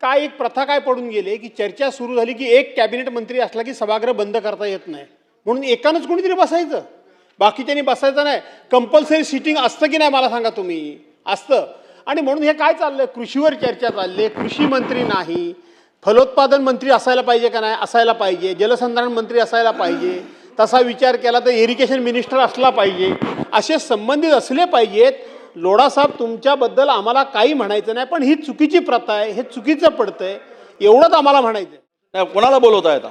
काय एक प्रथा काय पडून गेली की चर्चा सुरू झाली की एक कॅबिनेट मंत्री असला की सभागृह बंद करता येत नाही. म्हणून एकानंच कोणीतरी बसायचं. बाकीच्यांनी बसायचं नाही. कंपल्सरी सिटिंग असतं की नाही मला सांगा तुम्ही? असतं. आणि म्हणून हे काय चाललंय? कृषीवर चर्चा चालली आहे. कृषी मंत्री नाही. फलोत्पादन मंत्री असायला पाहिजे का नाही? असायला पाहिजे. जलसंधारण मंत्री असायला पाहिजे. तसा विचार केला तर इरिगेशन मिनिस्टर असला पाहिजे. असे संबंधित असले पाहिजेत. लोढासाहेब तुमच्याबद्दल आम्हाला काही म्हणायचं नाही पण ही चुकीची प्रथा आहे हे चुकीचं पडतंय एवढंच आम्हाला म्हणायचं आहे. नाही कोणाला बोलवताय आता?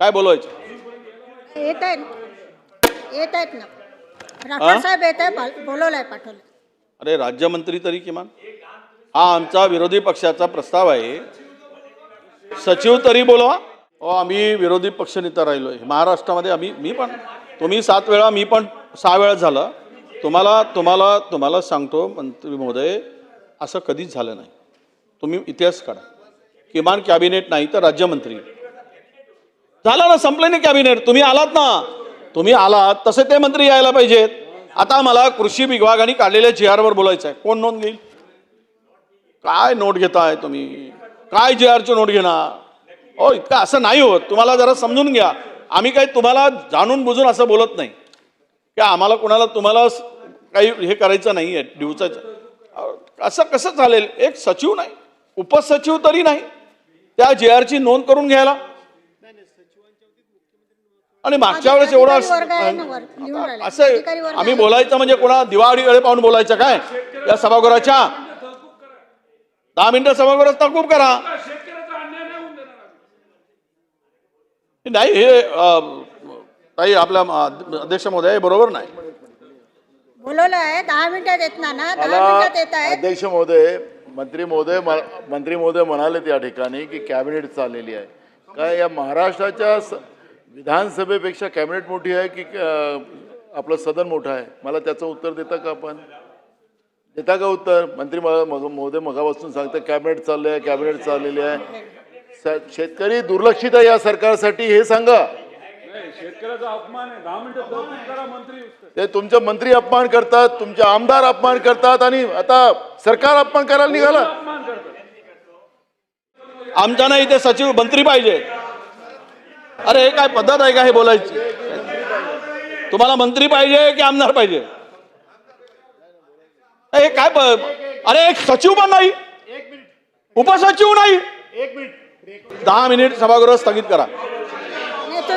काय बोलवायचं? येत आहेत येत आहेत ना. राठोड साहेब येत आहे बोलवलंय पाठवलं अरे राज्यमंत्री तरी किमान? हा आमचा विरोधी पक्षाचा प्रस्ताव आहे. सचिव तरी बोलवा. अहो आम्ही विरोधी पक्षनेता राहिलो आहे महाराष्ट्रामध्ये आम्ही मी पण तुम्ही सात वेळा मी पण सहा वेळा झालं. तुम्हाला तुम्हाला तुम्हाला सांगतो मंत्री महोदय असं कधीच झालं नाही. तुम्ही इतिहास काढा. किमान कॅबिनेट नाही तर राज्यमंत्री. झालं ना संपलं नाही कॅबिनेट. तुम्ही आलात ना. तुम्ही आलात तसे ते मंत्री यायला पाहिजेत. आता मला कृषी विभागाने काढलेल्या जी आरवर बोलायचं आहे कोण नोंद घेईल? काय नोट घेताय तुम्ही? काय जी आरची नोट घेणार? हो इतकं असं नाही होत. तुम्हाला जरा समजून घ्या. आम्ही काही तुम्हाला जाणून बुजून असं बोलत नाही. की आम्हाला कोणाला तुम्हाला काही हे करायचं नाही आहे दिवसाचं. असं कसं चालेल? एक सचिव नाही. उपसचिव तरी नाही. त्या जे आरची नोंद करून घ्यायला. आणि मागच्या वेळेस एवढं असं आम्ही. बोलायचं म्हणजे कोणा दिवाळीकडे पाहून बोलायचं काय? या सभागृहाच्या. दहा मिनिटं सभागृहात तहकूब करा. नाही हे ताई आपल्या अध्यक्ष महोदय हे बरोबर नाही? बोलवलं आहे दहा मिनिटात येत ना ना? दहा मिनिटात येत अध्यक्ष महोदय मंत्री महोदय मंत्री महोदय म्हणाले त्या ठिकाणी की कॅबिनेट चाललेली आहे. काय या महाराष्ट्राच्या विधानसभेपेक्षा कॅबिनेट मोठी आहे की आपलं सदन मोठं आहे? मला त्याचं उत्तर देता का आपण? देता का उत्तर? मंत्री महोदय मगापासून सांगतं कॅबिनेट चाललंय आहे कॅबिनेट चाललेली आहे. शेतकरी दुर्लक्षित आहे या सरकारसाठी हे सांगा. ते तुमचे मंत्री अपमान करतात तुमचे आमदार अपमान करतात आणि आता सरकार अपमान करायला निघाला? आमच्या इथे सचिव मंत्री पाहिजे. अरे हे काय पद्धत आहे का हे बोलायची? तुम्हाला मंत्री पाहिजे की आमदार पाहिजे? हे काय प- अरे एक सचिव पण नाही. उपसचिव नाही. दहा मिनिट सभागृह स्थगित करा.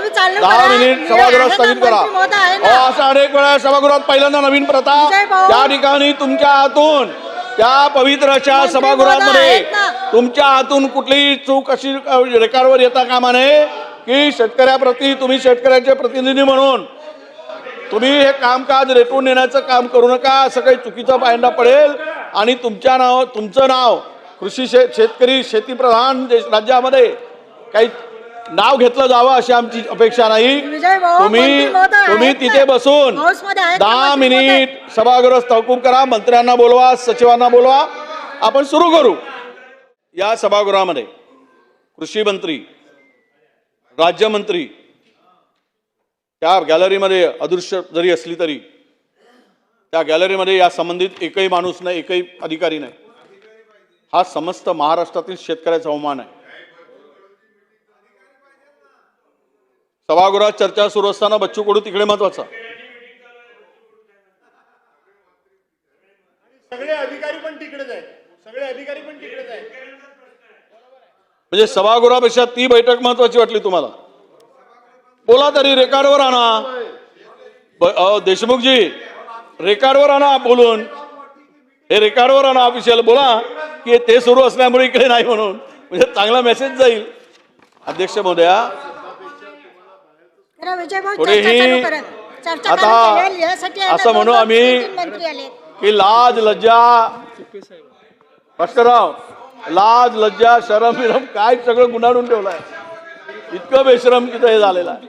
चालू दहा. मिनिट मी सभागृह आहे ना, स्थगित करा अहो. असं अनेक वेळा सभागृहात पहिल्यांदा नवीन प्रथा विजय भाऊ. त्या ठिकाणी तुमच्या हातून त्या पवित्र अशा मंत्री सभागृहामध्ये महोदय आहेत ना. तुमच्या हातून कुठलीही चूक अशी रेकॉर्डवर येता कामा नये की शेतकऱ्याप्रती तुम्ही शेतकऱ्याचे प्रतिनिधी म्हणून तुम्ही हे कामकाज रेटून नेण्याचं काम करू नका असं काही चुकीचा पायंडा पडेल आणि तुमच्या नाव तुमचं नाव कृषी शे शेतकरी शेतीप्रधान देश राज्यामध्ये काही नाव घेतलं जावं अशी आमची अपेक्षा नाही. तुम्ही तुम्ही तिथे? बसून दहा? मिनिट सभागृह तहकूब करा मंत्र्यांना बोलवा सचिवांना बोलवा. आपण सुरू करू. या सभागृहामध्ये कृषी मंत्री राज्यमंत्री त्या गॅलरीमध्ये अदृश्य जरी असली तरी त्या गॅलरीमध्ये या संबंधित एकही माणूस नाही एकही अधिकारी नाही. हा समस्त महाराष्ट्रातील शेतकऱ्याचा अवमान आहे. सभागृहात चर्चा सुरू असताना बच्चू कडू तिकडे महत्त्वाचा. सगळे अधिकारी पण तिकडेच आहेत. सगळे अधिकारी पण तिकडेच आहेत. म्हणजे सभागृहापेक्षा ती बैठक महत्वाची वाटली तुम्हाला? बोला तरी रेकॉर्डवर आणा. देशमुखजी रेकॉर्डवर आणा बोलून. हे रेकॉर्डवर आणा ऑफिशियल बोला की ते सुरू असल्यामुळे इकडे नाही म्हणून. म्हणजे चांगला मेसेज जाईल. अध्यक्ष महोदया चर्चा चालू चर्चा आता चालू यासाठी असं म्हणू आम्ही- तीन मंत्री आले. की लाज लज्जा भास्करराव लाज लज्जा शरम विरम काय सगळं गुंडाळून ठेवलंय. इतकं बेशरम तिथं हे झालेलं आहे.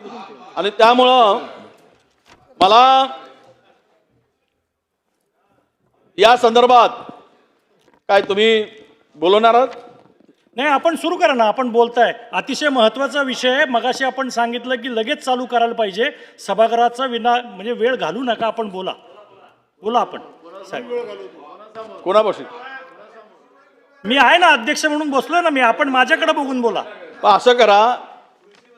आणि त्यामुळं मला या संदर्भात काय तुम्ही बोलवणार आहात? नाही आपण सुरू करा ना आपण बोलताय. अतिशय महत्त्वाचा विषय आहे. मगाशी आपण सांगितलं की लगेच चालू करायला पाहिजे. सभागृहाचा विना म्हणजे वेळ घालू नका आपण बोला. बोला आपण. साहेब. कोणापाशी? मी आहे ना अध्यक्ष म्हणून बसलोय ना मी. आपण माझ्याकडे बघून बोला. असं करा.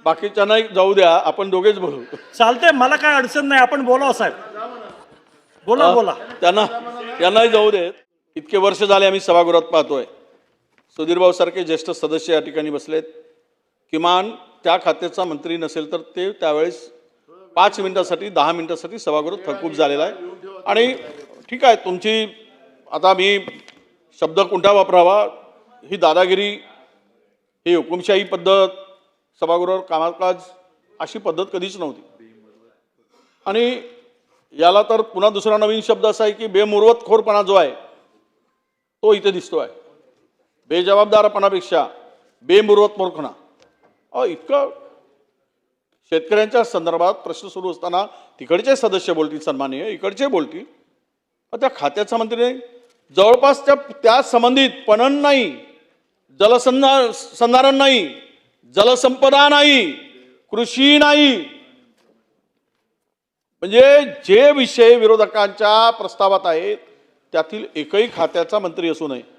बाकीच्यांना जाऊ द्या. आपण दोघेच बोलू. चालतंय मला काय अडचण नाही. आपण बोला साहेब. बोला बोला. त्यांना त्यांनाही जाऊ देत. इतके वर्ष झाले आम्ही सभागृहात पाहतोय. सुधीरभाऊसारखे ज्येष्ठ सदस्य या ठिकाणी बसलेत. किमान त्या खात्याचा मंत्री नसेल तर ते त्यावेळेस पाच मिनिटासाठी दहा मिनिटासाठी सभागृह थकूप झालेला आहे. आणि ठीक आहे तुमची आता मी शब्द कोणता वापरावा? ही दादागिरी ही हुकुमशाही पद्धत सभागृहावर कामकाज अशी पद्धत कधीच नव्हती. आणि याला तर पुन्हा दुसरा नवीन शब्द असा आहे की बेमुरवतखोरपणा जो आहे तो इथे दिसतो आहे बेजबाबदारपणापेक्षा बेमुरवतखोरपणा अहो इतकं शेतकऱ्यांच्या संदर्भात प्रश्न सुरू असताना तिकडचे सदस्य बोलतील सन्माननीय इकडचे बोलतील. त्या खात्याचा मंत्री नाही जवळपास त्या त्या संबंधित पणन नाही जलसंधा संधारण नाही जलसंपदा नाही कृषी नाही. म्हणजे जे विषय विरोधकांच्या प्रस्तावात आहेत त्यातील एकही खात्याचा मंत्री असू नये.